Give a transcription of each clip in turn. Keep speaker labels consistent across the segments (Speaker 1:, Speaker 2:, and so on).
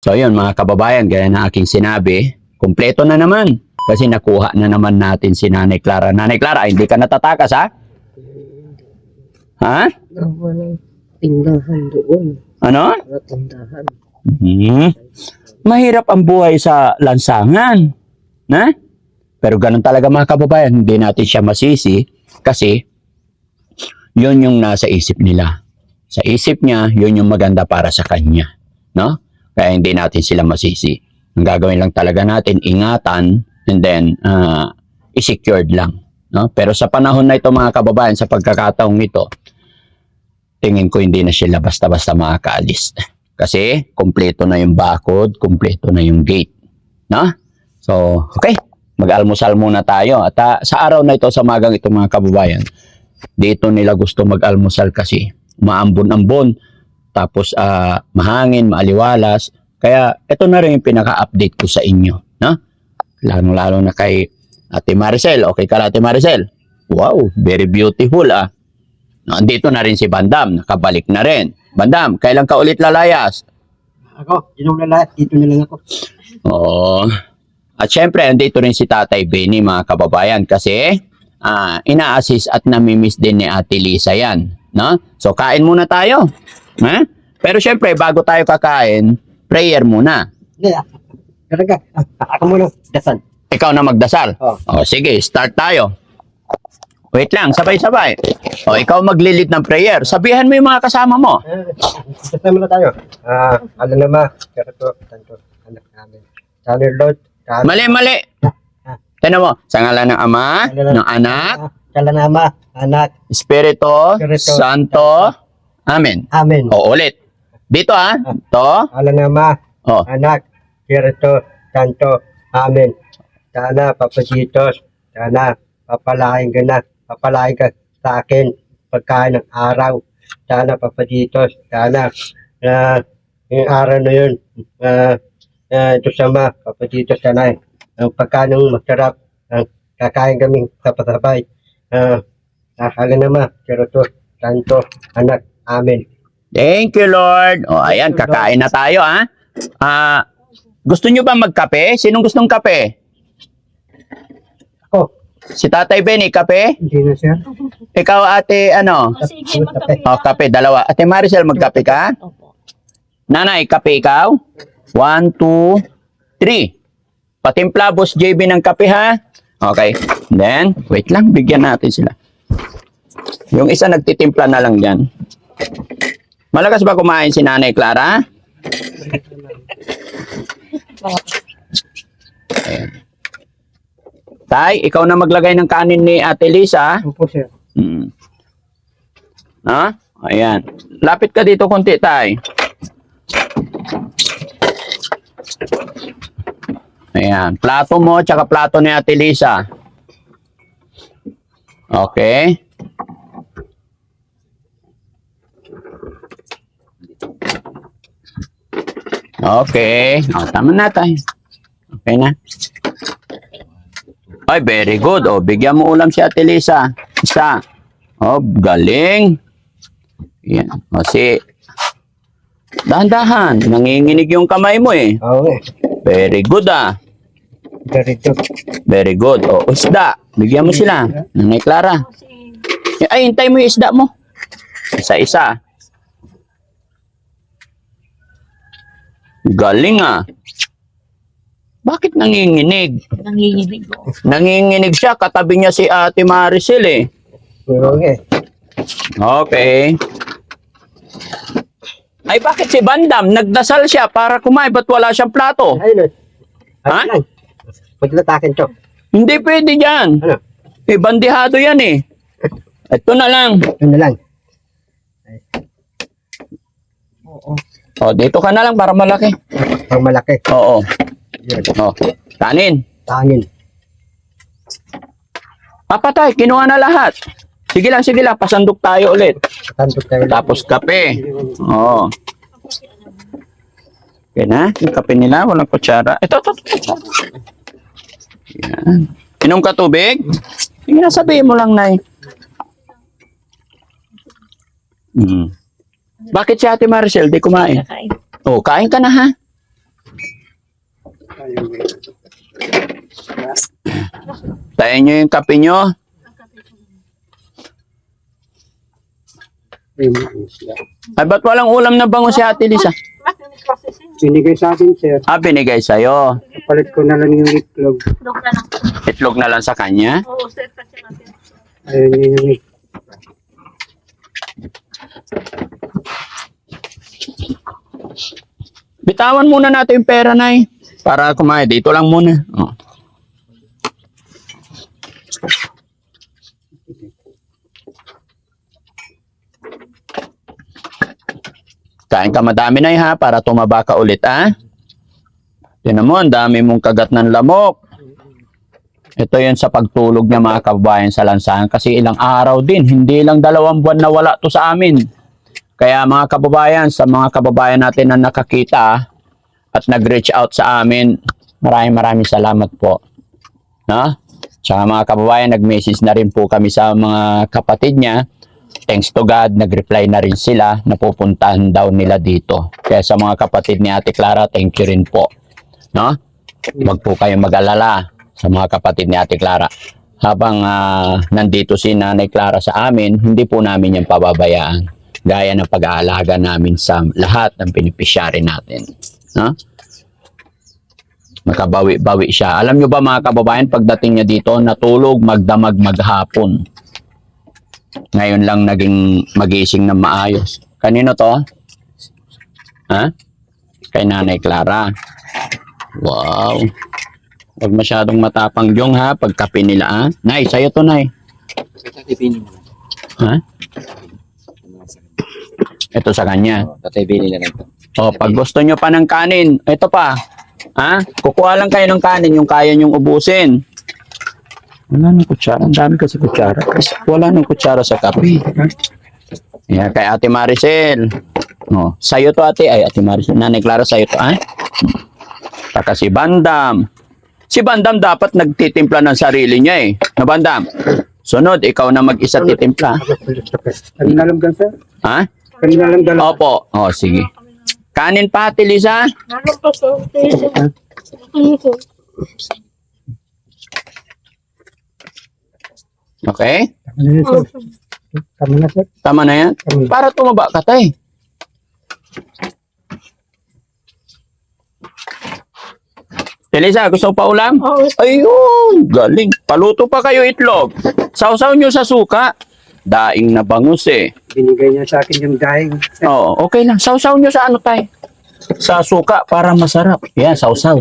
Speaker 1: So yun mga kababayan, gaya na aking sinabi, kumpleto na naman. Kasi nakuha na naman natin si Nanay Clara. Nanay Clara, hindi ka natatakas ha? Ha?
Speaker 2: Walang tindahan doon.
Speaker 1: Ano?
Speaker 2: Walang tindahan.
Speaker 1: Hmm. Mahirap ang buhay sa lansangan. Na? Pero ganun talaga mga kababayan, hindi natin siya masisi kasi yun yung nasa isip nila. Sa isip niya, yun yung maganda para sa kanya. No? Kaya hindi natin sila masisi. Ang gagawin lang talaga natin, ingatan and then uh, i-secured lang. No? Pero sa panahon na ito mga kababayan, sa pagkakataong ito, tingin ko hindi na sila basta-basta makakaalis. Kasi kompleto na yung barcode, kompleto na yung gate. No? So, okay. Mag-almusal muna tayo. At ah, sa araw na ito, sa magang ito mga kababayan, dito nila gusto mag-almusal kasi maambon-ambon, tapos ah, mahangin, maaliwalas. Kaya ito na rin yung pinaka-update ko sa inyo. No? Lalo-lalo na kay Ate Maricel. Okay ka Ate Maricel? Wow, very beautiful ah. Nandito na rin si Bandam, nakabalik na rin. Bandam, kailan ka ulit lalayas?
Speaker 3: Ako, yun lahat. Dito na lang ako.
Speaker 1: Oo. At syempre, andito rin si Tatay Benny, mga kababayan, kasi ah, ina-assist at namimiss din ni Ate Lisa yan. No? So, kain muna tayo. Ha? Pero syempre, bago tayo kakain, prayer muna.
Speaker 3: Hindi, ah. Talaga. Ah, Ako muna. Dasan.
Speaker 1: Ikaw na magdasal.
Speaker 3: Oh.
Speaker 1: O, sige, start tayo. Wait lang, sabay-sabay. O, ikaw maglilid ng prayer. Sabihan mo yung mga kasama mo.
Speaker 3: Dasan muna tayo. Ah, alam na ma. Pero to, tanto, anak namin. Sana Lord. Sana.
Speaker 1: Mali, mali. Tinan mo, sa ngalan ng Ama, ng Anak,
Speaker 3: Sana na ama. Anak.
Speaker 1: Espiritu,
Speaker 3: Espiritu,
Speaker 1: Santo, Amen.
Speaker 3: Amen.
Speaker 1: O, ulit. Dito ah. To.
Speaker 3: Alam na ma.
Speaker 1: O.
Speaker 3: Anak. Kirito. Santo. Amen. Sana, Papa Jesus. Sana, papalain ka na. Papalain ka sa akin. Pagkain ng araw. Sana, Papa Jesus. Sana, na yung araw na yun, ah, ah, ito sama, Papa Jesus, sana, ang pagkain ng masarap, ang kakain kaming kapasabay. Uh, Nakala naman, Kirito, Santo, Anak, Amen.
Speaker 1: Thank you, Lord. O, ayan, kakain na tayo, ah. Ah, gusto nyo ba magkape? Sinong gustong kape?
Speaker 3: Ako,
Speaker 1: Si Tatay Benny, kape?
Speaker 3: hindi na siya.
Speaker 1: Ikaw, ate, ano?
Speaker 4: O sige, magkape.
Speaker 1: O, kape, dalawa. Ate Maricel, magkape ka?
Speaker 4: Opo.
Speaker 1: Nanay, kape ikaw? One, two, three. Patimpla, boss JB ng kape, ha? Okay. Then, wait lang, bigyan natin sila. Yung isa nagtitimpla na lang dyan. Malakas ba kumain si Nanay Clara? Tay, ikaw na maglagay ng kanin ni Ate Lisa.
Speaker 3: Opo, sir.
Speaker 1: Mm. Ha? Ayan. Lapit ka dito konti, tay. Ayan. Plato mo, tsaka plato ni Ate Lisa. Okay. Okay. O, tama na tayo. Okay na. Ay, very good. O, bigyan mo ulam si Ate Lisa. Isa. O, galing. Yan. O, si... Dahan-dahan. Nanginginig yung kamay mo eh.
Speaker 3: Oo.
Speaker 1: Very good ah.
Speaker 3: Ganito.
Speaker 1: Very good. O, isda. Bigyan mo sila. Nanay Clara. Ay, hintay mo yung isda mo. Isa-isa. Galing ah. Bakit nanginginig?
Speaker 4: Nanginginig ko.
Speaker 1: Nanginginig siya. Katabi niya si Ate Maricel eh.
Speaker 3: Oo, eh.
Speaker 1: Okay. Ay, bakit si Bandam? Nagdasal siya para kumain. Ba't wala siyang plato?
Speaker 3: Ayun, eh.
Speaker 1: Ha?
Speaker 3: Paglatakin to.
Speaker 1: Hindi pwede dyan.
Speaker 3: Ano?
Speaker 1: Eh, bandihado yan eh. Ito na lang.
Speaker 3: Ito na lang.
Speaker 4: Oo.
Speaker 1: O, dito ka na lang para malaki.
Speaker 3: Pang malaki.
Speaker 1: Oo.
Speaker 3: Yun.
Speaker 1: O, kanin.
Speaker 3: Tangin.
Speaker 1: Papatay, kinuha na lahat. Sige lang, sige lang. Pasandok tayo ulit.
Speaker 3: Tantok tayo.
Speaker 1: Tapos kape. Oo. Okay na. Yung kape nila, walang kutsara. Ito, ito, ito. Yan. Inom ka tubig? Sige na, sabihin mo lang, Nay. Hmm. Bakit si Ate Maricel di kumain?
Speaker 4: Kakain.
Speaker 1: Oh, kain ka na ha. Tayo nyo yung kape nyo. Ay, ba't walang ulam na bango si Ate Lisa?
Speaker 3: Binigay sa akin, sir.
Speaker 1: Ah, binigay sa'yo.
Speaker 3: Palit ko na lang yung itlog.
Speaker 4: Dog na lang.
Speaker 1: Itlog na lang sa kanya.
Speaker 4: Oo, sir.
Speaker 3: Ayun yun yung
Speaker 1: Bitawan muna natin yung pera, Nay. Para kumain. Dito lang muna. Oh. Kain ka madami, Nay, ha? Para tumaba ka ulit, ha? Tinan mo, dami mong kagat ng lamok. Ito yun sa pagtulog niya mga kababayan sa lansangan kasi ilang araw din, hindi lang dalawang buwan na wala to sa amin. Kaya mga kababayan, sa mga kababayan natin na nakakita at nag-reach out sa amin, maraming maraming salamat po. No? Tsaka mga kababayan, nag-message na rin po kami sa mga kapatid niya. Thanks to God, nag-reply na rin sila na pupuntahan daw nila dito. Kaya sa mga kapatid ni Ate Clara, thank you rin po. No? Huwag po kayong mag-alala sa mga kapatid ni Ate Clara. Habang ah, nandito si Nanay Clara sa amin, hindi po namin yan pababayaan. Gaya ng pag-aalaga namin sa lahat ng beneficiary natin. No? Makabawi-bawi siya. Alam nyo ba mga kababayan, pagdating niya dito, natulog, magdamag, maghapon. Ngayon lang naging magising ng maayos. Kanino to? Ha? Kay Nanay Clara. Wow. Huwag masyadong matapang yung ha, pagkape nila ha. Nay, sa'yo to, Nay. Ha? Ito sa kanya.
Speaker 5: Tatay Benny na lang to.
Speaker 1: O, pag gusto nyo pa ng kanin, ito pa. Ha? Kukuha lang kayo ng kanin, yung kaya nyong ubusin. Wala nang kutsara. Ang dami kasi kutsara. Wala nang kutsara sa kape. Yan, kay Ate Maricel. O, sa'yo to, ate. Ay, Ate Maricel. Nanay Clara, sa'yo to, ha? Taka si Bandam. Si Bandam dapat nagtitimpla ng sarili niya eh. Na Bandam? Sunod, ikaw na mag-isa titimpla.
Speaker 3: Kanina lang dyan, sir.
Speaker 1: Ha?
Speaker 3: Kanina lang dala.
Speaker 1: Opo. O, sige. Kanin pa, Ate Lisa.
Speaker 4: Ano pa, sir? Tiso.
Speaker 1: Okay?
Speaker 3: Tama na, sir. Tama na, sir.
Speaker 1: Tama na yan.
Speaker 3: Tama na.
Speaker 1: Para tumaba ka, tay. Elisa, gusto pa ulam?
Speaker 4: Oo,
Speaker 1: Ayun, galing. Paluto pa kayo itlog. Sausaw nyo sa suka. Daing na bangus eh.
Speaker 3: Binigay niya sa akin yung daing.
Speaker 1: Oo, okay lang. Sausaw nyo sa ano tay? Sa suka para masarap. Yan, sausaw.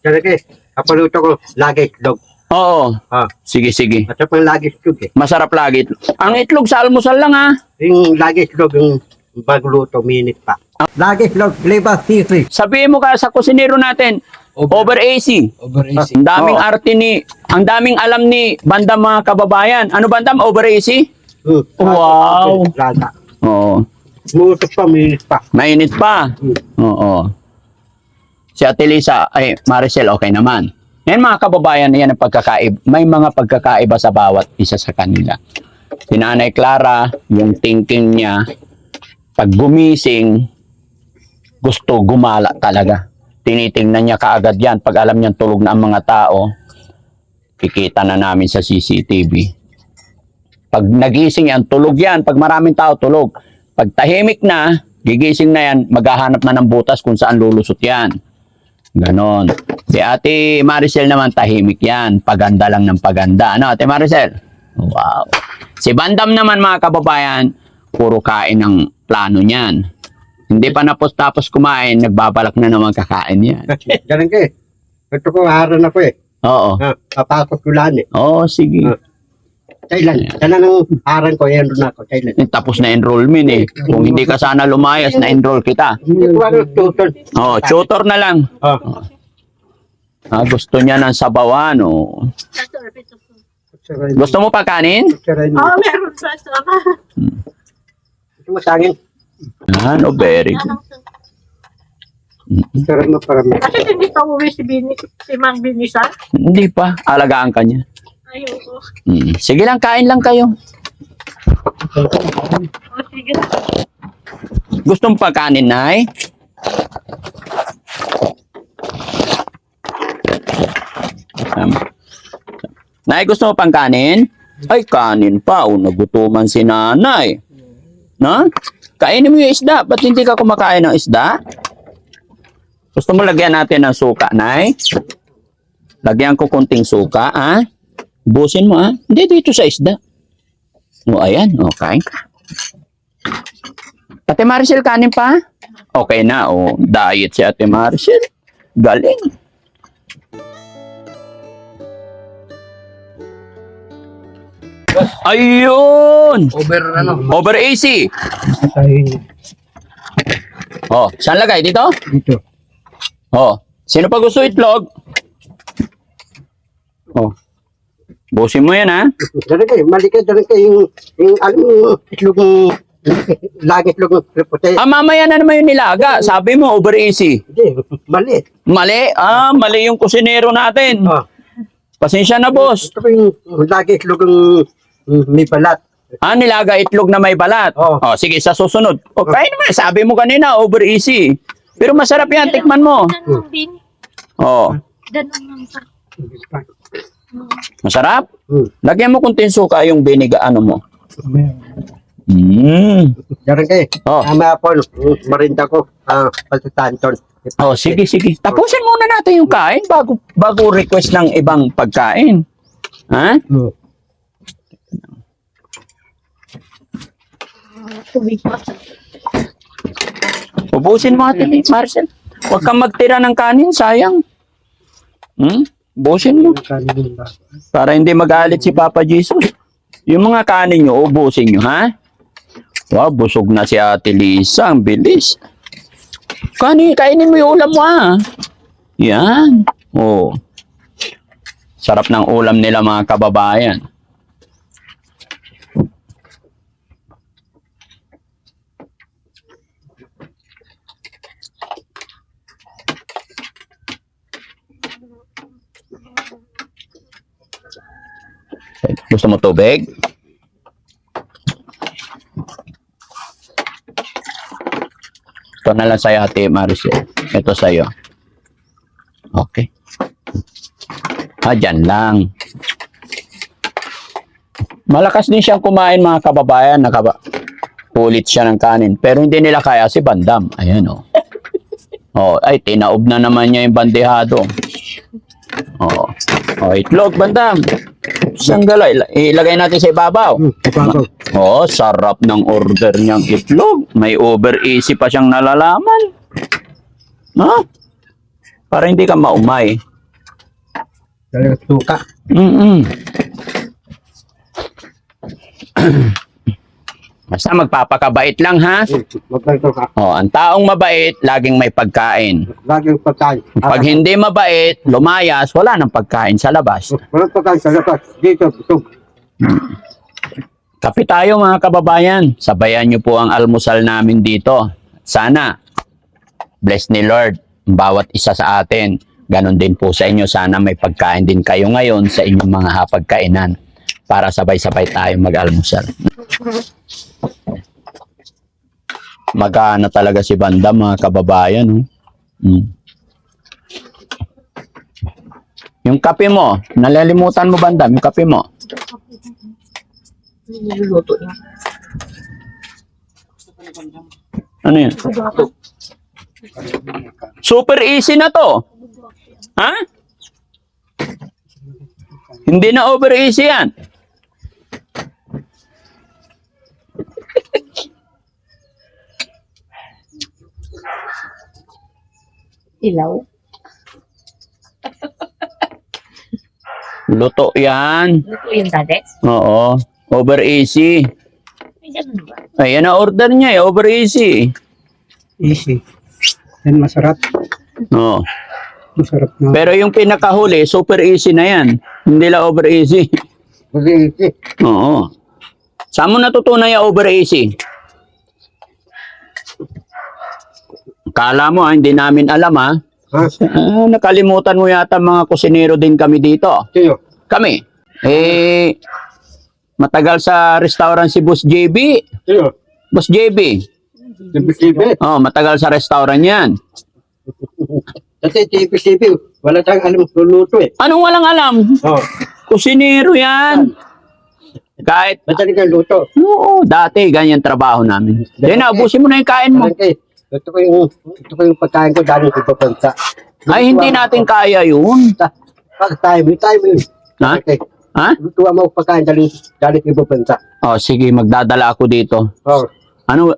Speaker 3: Talaga eh. Kapaluto ko, lagi itlog.
Speaker 1: Oo.
Speaker 3: Ah.
Speaker 1: Sige, sige.
Speaker 3: At saka lagi itlog eh.
Speaker 1: Masarap lagi. Ang itlog sa almusal lang ha.
Speaker 3: Yung lagi itlog, yung bago luto, minute pa. Lagi itlog, liba, sisi.
Speaker 1: Sabihin mo ka sa kusinero natin, over AC.
Speaker 5: Over easy.
Speaker 1: Ang daming
Speaker 3: Oo.
Speaker 1: arte ni, ang daming alam ni bandam mga kababayan. Ano bandam? Over AC?
Speaker 3: Hmm.
Speaker 1: Wow.
Speaker 3: Lada.
Speaker 1: Oo.
Speaker 3: Mutok pa, minute pa.
Speaker 1: Mainit pa. Oo. Si Ate Lisa, ay Maricel, okay naman. Yan mga kababayan, yan ang pagkakaib. May mga pagkakaiba sa bawat isa sa kanila. Si Nanay Clara, yung thinking niya, pag gumising, gusto gumala talaga. Tinitingnan niya kaagad yan. Pag alam niyang tulog na ang mga tao, kikita na namin sa CCTV. Pag nagising yan, tulog yan. Pag maraming tao, tulog. Pag tahimik na, gigising na yan, maghahanap na ng butas kung saan lulusot yan. Ganon. Si Ate Maricel naman, tahimik yan. Paganda lang ng paganda. Ano, Ate Maricel? Wow. Si Bandam naman, mga kababayan, puro kain ng plano niyan. Hindi pa napos tapos kumain, nagbabalak na naman kakain yan.
Speaker 3: Ganun ka eh. Ito ko, haran ako eh.
Speaker 1: Oo.
Speaker 3: Ha, papakot ko lang eh.
Speaker 1: Oo, sige.
Speaker 3: Ah. Kailan? Kailan ang haran ko, yan doon ako. Kailan?
Speaker 1: Eh, Tapos na enrollment eh. Kung hindi ka sana lumayas, na-enroll kita.
Speaker 3: Hindi ko ano, tutor.
Speaker 1: Oh, tutor na lang.
Speaker 3: Oh.
Speaker 1: Ah, gusto niya ng sabawan. Oh. Gusto mo pa kanin?
Speaker 4: Oo, meron sa sama.
Speaker 3: Gusto mo sa akin?
Speaker 1: Ano, very good.
Speaker 4: Kasi hindi pa uwi si, Bini, si Mang Binisa.
Speaker 1: Hindi pa. Alagaan ka niya.
Speaker 4: Ayoko.
Speaker 1: Mm. Sige lang, kain lang kayo.
Speaker 4: O, sige.
Speaker 1: Gusto mo pa kanin, Nay? Tama. Nay, gusto mo pang kanin? Ay, kanin pa. O, nagutuman si nanay. No? Kainin mo yung isda. Ba't hindi ka kumakain ng isda? Gusto mo lagyan natin ng suka, Nay? Lagyan ko konting suka, ah. Busin mo, ah. Hindi, dito sa isda. O, ayan. O, kain ka. Ate Maricel, kanin pa? Okay na, o. Diet si Ate Maricel. Galing. Ayun!
Speaker 3: Over ano?
Speaker 1: Over AC. Oh, saan lagay? Dito?
Speaker 3: dito.
Speaker 1: Oh, sino pa gusto itlog? Oh. Busin mo yan, ha?
Speaker 3: Dari kayo, mali kayo, dari kayo yung, yung alam mo, itlog ng, lagi itlog ng puti.
Speaker 1: Ah, mamaya na naman yung nilaga. Sabi mo, over easy.
Speaker 3: Hindi, mali.
Speaker 1: Mali. Ah, mali yung kusinero natin.
Speaker 3: Oh,
Speaker 1: Pasensya na, boss.
Speaker 3: ito yung lagi itlog ng mm, may balat.
Speaker 1: Ah, nilaga itlog na may balat.
Speaker 3: Oh.
Speaker 1: Oh, sige, sa susunod. O, kain naman. Sabi mo kanina, over easy. Pero masarap yan. Tikman mo. Oh,
Speaker 4: Ganun lang pa.
Speaker 1: Masarap.
Speaker 3: Hmm.
Speaker 1: Lagyan mo kunting suka yung biniga, ano mo. Mm.
Speaker 3: Dari kayo,
Speaker 1: Oh.
Speaker 3: tama po, mm, marinda ko, ah, pagtatanton.
Speaker 1: Oh, sige, sige. Tapusin muna natin yung kain bago bago request ng ibang pagkain. Ha?
Speaker 3: Hmm.
Speaker 4: Pa.
Speaker 1: Ubusin mo natin eh, Marcel. Huwag kang magtira ng kanin, sayang. Hmm? Ubusin mo. Para hindi magalit si Papa Jesus. Yung mga kanin nyo, ubusin nyo, ha? Wow, busog na si Ate Lisa. Ang bilis. Kanin, kainin mo yung ulam mo, ha? Yan. Oh. Sarap ng ulam nila, mga kababayan. Gusto mo tubig? Ito na lang sa'yo, Ate Maricel. Ito sa'yo. Okay. Ah, dyan lang. Malakas din siyang kumain, mga kababayan. Nakaba Ulit siya ng kanin. Pero hindi nila kaya si Bandam. Ayan, oh. Oh, ay, tinaob na naman niya yung bandehado. Oh. Oh, itlog, Bandam. Isang gala. ila- Ilagay natin sa ibabaw.
Speaker 3: Hmm, bago.
Speaker 1: Oh, sarap ng order niyang itlog. May over easy pa siyang nalalaman. No? Para hindi ka maumay.
Speaker 3: Talagang suka.
Speaker 1: Mm-mm. Basta magpapakabait lang ha.
Speaker 3: Ka?
Speaker 1: Oh, ang taong mabait, laging may pagkain.
Speaker 3: Lagi yung pagkain.
Speaker 1: Pag hindi mabait, lumayas, wala nang pagkain sa labas.
Speaker 3: Walang pagkain sa labas. Dito, busog.
Speaker 1: Kape tayo mga kababayan. Sabayan niyo po ang almusal namin dito. Sana, bless ni Lord, bawat isa sa atin. Ganon din po sa inyo. Sana may pagkain din kayo ngayon sa inyong mga hapagkainan para sabay-sabay tayo mag-almusal. Magana talaga si Banda mga kababayan. Oh. Mm. Yung kape mo, nalilimutan mo Bandam, yung kape mo.
Speaker 2: Niluluto niya.
Speaker 1: Ano yan? Super easy na to. Ha? Hindi na over easy yan.
Speaker 2: Ilaw.
Speaker 1: Luto yan.
Speaker 2: Luto yung dati.
Speaker 1: Oo. Over easy.
Speaker 2: May ganun ba?
Speaker 1: Ayan na order niya eh. Over easy.
Speaker 3: Easy. Yan masarap.
Speaker 1: Oo.
Speaker 3: Masarap na.
Speaker 1: Pero yung pinakahuli, super easy na yan. Hindi la over easy.
Speaker 3: Easy.
Speaker 1: Oo. Saan mo natutunan yung over easy? Kala mo, ah, hindi namin alam ha.
Speaker 3: Ha?
Speaker 1: Ah, nakalimutan mo yata mga kusinero din kami dito.
Speaker 3: Sino?
Speaker 1: Kami. Eh, matagal sa restaurant si Boss JB.
Speaker 3: Sino?
Speaker 1: Boss JB.
Speaker 3: TPCB.
Speaker 1: Oh, matagal sa restaurant yan.
Speaker 3: Kasi TPCB, wala tayong alam luluto eh.
Speaker 1: Anong walang alam?
Speaker 3: Oh,
Speaker 1: Kusinero yan. Kahit,
Speaker 3: madali kang luto.
Speaker 1: oo, dati, ganyan trabaho namin. Then, naubusin mo na yung kain mo.
Speaker 3: Kay, ito ko yung, ito ko yung pagkain ko galing sa ibang bansa.
Speaker 1: Ay, hindi natin kaya yun.
Speaker 3: Pag tayo mo yun.
Speaker 1: Ha?
Speaker 3: Okay.
Speaker 1: Ha?
Speaker 3: Lutuan mo pagkain galing, galing sa ibang bansa.
Speaker 1: Oh, sige, magdadala ako dito.
Speaker 3: Oh.
Speaker 1: Ano,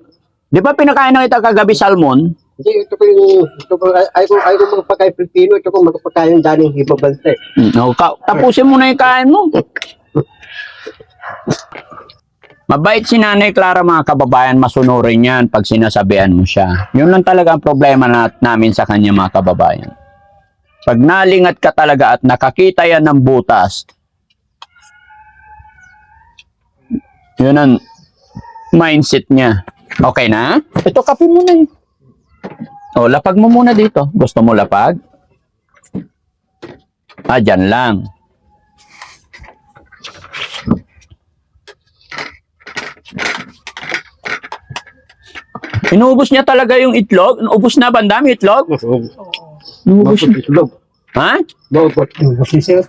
Speaker 1: di ba pinakain na kita kagabi salmon?
Speaker 3: Hindi, ito ko yung, ito ko, ay, ay, ko, ay ko mga pagkain Pilipino, ito ko mga pagkain galing sa ibang bansa eh.
Speaker 1: Hmm, No, ka- tapusin mo na yung kain mo. Mabait si Nanay Clara mga kababayan, masunurin yan pag sinasabihan mo siya. Yun lang talaga ang problema na, namin sa kanya mga kababayan. Pag nalingat ka talaga at nakakita yan ng butas, yun ang mindset niya. Okay na? Ito, kape mo na eh. O, lapag mo muna dito. Gusto mo lapag? Ah, dyan lang. Inubos niya talaga yung itlog? Inubos na ba ang dami itlog? Inubos
Speaker 3: Mabot itlog.
Speaker 1: Ha?
Speaker 3: Mabot. Mabot sir.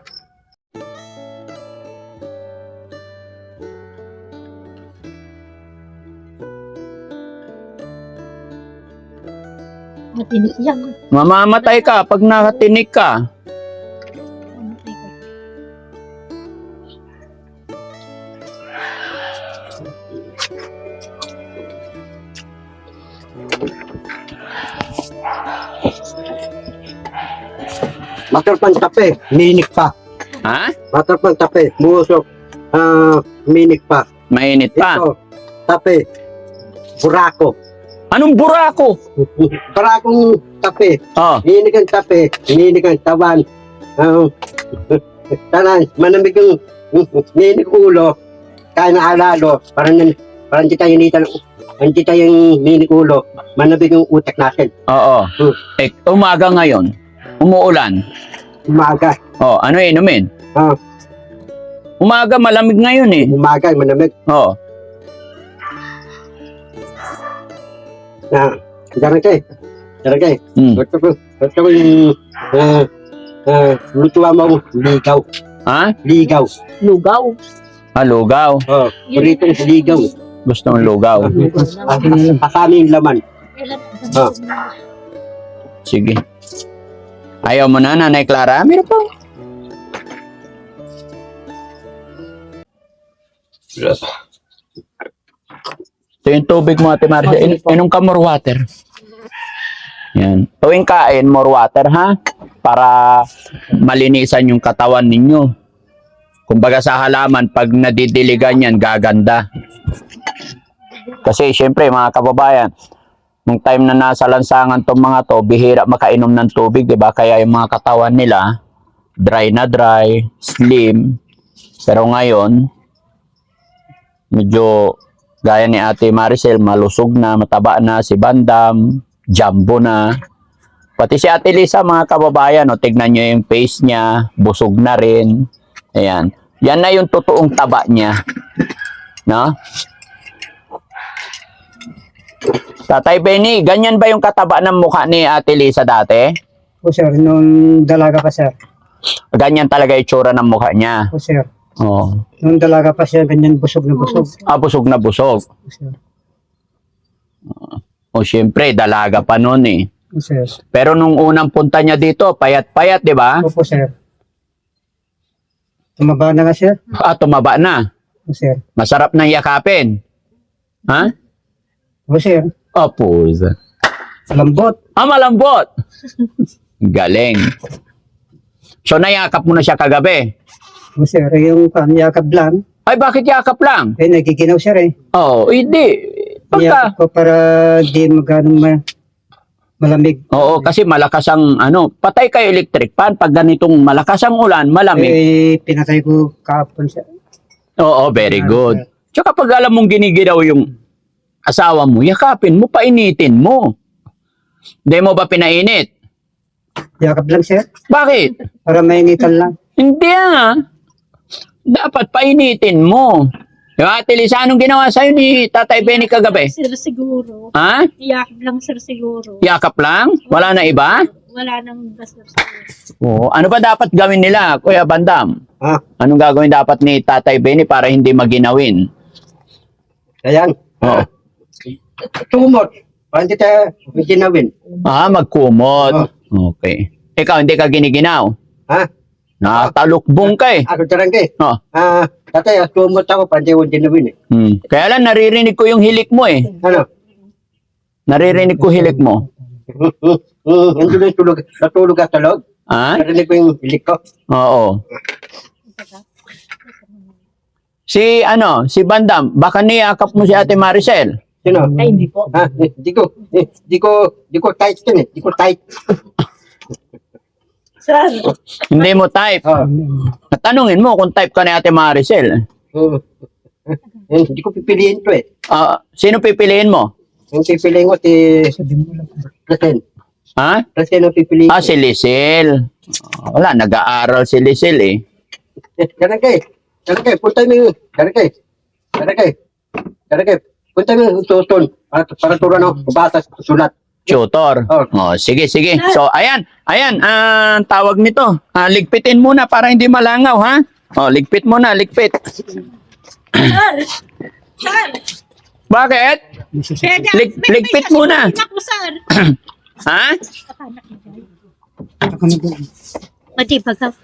Speaker 2: Matinik yan.
Speaker 1: Mamamatay ka pag nakatinik ka.
Speaker 3: Masarap ang tape, minik pa.
Speaker 1: Ha?
Speaker 3: Masarap ang tape, musok, ah, minik pa.
Speaker 1: Mainit pa.
Speaker 3: Ito, tape, burako.
Speaker 1: Anong burako?
Speaker 3: Burakong tape,
Speaker 1: Oh,
Speaker 3: minik ang tape, minik ang tawan. Uh, tanan, manamig yung minik ulo, kaya na alalo, parang, nan- parang hindi tayo nita, hindi tayo yung minik ulo, manamig yung utak natin.
Speaker 1: oo.
Speaker 3: Hmm.
Speaker 1: Eh, umaga ngayon. Umuulan.
Speaker 3: Umaga,
Speaker 1: Oh, ano inumin?
Speaker 3: Ah.
Speaker 1: Umaga malamig ngayon eh.
Speaker 3: umaga, manamig.
Speaker 1: Oh,
Speaker 3: Na, darang kay, darang kay.
Speaker 1: hmm.
Speaker 3: Gusto ko, gusto ko yung, ah, ah, lutuan mo, ligaw,
Speaker 1: Ha?
Speaker 3: ligaw.
Speaker 2: Lugaw.
Speaker 1: Ah, lugaw.
Speaker 3: Oh, pritong ligaw.
Speaker 1: Gusto mong lugaw.
Speaker 3: Kasama yung laman. Ah.
Speaker 1: Sige. Ayaw mo na, Nanay Clara? Meron pa. Ito yung tubig mo, Ate Marcia. In, inom ka more water. Yan. Tuwing kain, more water, ha? Para malinisan yung katawan ninyo. Kumbaga sa halaman, pag nadidiligan yan, gaganda. Kasi syempre, mga kababayan, nung time na nasa lansangan tong mga to, bihira makainom ng tubig, 'di ba? Kaya yung mga katawan nila dry na dry, slim. Pero ngayon, medyo gaya ni Ate Maricel, malusog na, mataba na si Bandam, jumbo na. Pati si Ate Lisa, mga kababayan, no, tignan nyo yung face niya, busog na rin. Ayan. Yan na yung totoong taba niya. No? Tatay Benny, ganyan ba yung kataba ng mukha ni Ate Lisa dati?
Speaker 5: Po sir, nung dalaga pa sir.
Speaker 1: Ganyan talaga itsura ng mukha niya.
Speaker 5: Po sir.
Speaker 1: Oh.
Speaker 5: Nung dalaga pa siya, ganyan busog na busog.
Speaker 1: Ah, busog na busog.
Speaker 5: Po sir.
Speaker 1: O syempre, dalaga pa noon eh.
Speaker 5: Po sir.
Speaker 1: Pero nung unang punta niya dito, payat-payat, di ba?
Speaker 5: Opo sir. Tumaba na nga sir.
Speaker 1: Ah, tumaba na.
Speaker 5: Po sir.
Speaker 1: Masarap nang yakapin. Ha?
Speaker 5: Po sir.
Speaker 1: Opo.
Speaker 5: Lambot.
Speaker 1: Ah, malambot. Galing. So, nayakap mo na siya kagabi.
Speaker 5: Po sir, yung yakap lang.
Speaker 1: Ay, bakit yakap lang?
Speaker 5: Eh, nagiginaw sir eh.
Speaker 1: Oh, hindi. Pagka,
Speaker 5: Yakap ko para di magano ma malamig.
Speaker 1: Oo, kasi malakas ang ano, patay kayo electric fan pag ganitong malakas ang ulan, malamig.
Speaker 5: Eh, pinatay ko kahapon sir.
Speaker 1: Oo, very good. Tsaka pag alam mong giniginaw yung asawa mo, yakapin mo, painitin mo. Hindi mo ba pinainit?
Speaker 5: Yakap lang sir.
Speaker 1: Bakit?
Speaker 5: Para mainitan lang.
Speaker 1: Hindi ah. Dapat painitin mo. Yung ate Lisa, anong ginawa sa'yo ni Tatay Benny kagabi?
Speaker 4: Sir siguro.
Speaker 1: Ha?
Speaker 4: Iyak lang sir siguro.
Speaker 1: Yakap lang? Wala na iba?
Speaker 2: wala nang gastos.
Speaker 1: Oo. Ano ba dapat gawin nila, Kuya Bandam?
Speaker 3: Ha?
Speaker 1: Anong gagawin dapat ni Tatay Benny para hindi maginawin?
Speaker 3: Ayan.
Speaker 1: Oo.
Speaker 3: Tumot. Hindi tayo ginawin.
Speaker 1: Ah, magkumot. Okay. Ikaw, hindi ka giniginaw?
Speaker 3: Ha?
Speaker 1: Nakatalukbong ka eh.
Speaker 3: Ako tarang kay.
Speaker 1: Oh.
Speaker 3: Ah, tatay, tumot ako para hindi ko ginawin eh.
Speaker 1: Hmm. Kaya lang, naririnig ko yung hilik mo eh.
Speaker 3: Ano?
Speaker 1: Naririnig ko hilik mo.
Speaker 3: Hindi na tulog. Natulog ka sa loob.
Speaker 1: Ah?
Speaker 3: Narinig ko yung hilik ko.
Speaker 1: Oo. Si ano, si Bandam, baka niyakap mo si Ate Maricel.
Speaker 3: Sino?
Speaker 2: Ay, hindi po.
Speaker 3: Ha? Di ko, di ko, di ko tight yun eh. Di ko tight.
Speaker 4: Sir,
Speaker 1: Hindi mo type.
Speaker 3: Oh.
Speaker 1: Tanungin mo kung type ka ni Ate Maricel.
Speaker 3: Hmm. Hindi ko pipiliin to eh.
Speaker 1: Ah, sino pipiliin mo?
Speaker 3: Yung pipiliin ko si Rasen.
Speaker 1: Ha?
Speaker 3: Rasen ang pipiliin
Speaker 1: Ah, si Lisel. Ah, Wala, nag-aaral si Lisel eh.
Speaker 3: Ganun kay. Punta mo yun. Kay. Ganun kay. Punta mo yung tuton. Para, para turuan ako. Babasa, sulat.
Speaker 1: Tutor.
Speaker 3: Oh.
Speaker 1: Oh, sige, sige. So, ayan. Ayan, ang tawag nito. Ah, ligpitin muna para hindi malangaw, ha? Oh, ligpit muna, ligpit.
Speaker 4: sir, sir.
Speaker 1: Bakit?
Speaker 4: Pwede,
Speaker 1: Lig- ligpit muna.
Speaker 4: Anak mo, sir.
Speaker 1: Ha?
Speaker 2: Pati pagka,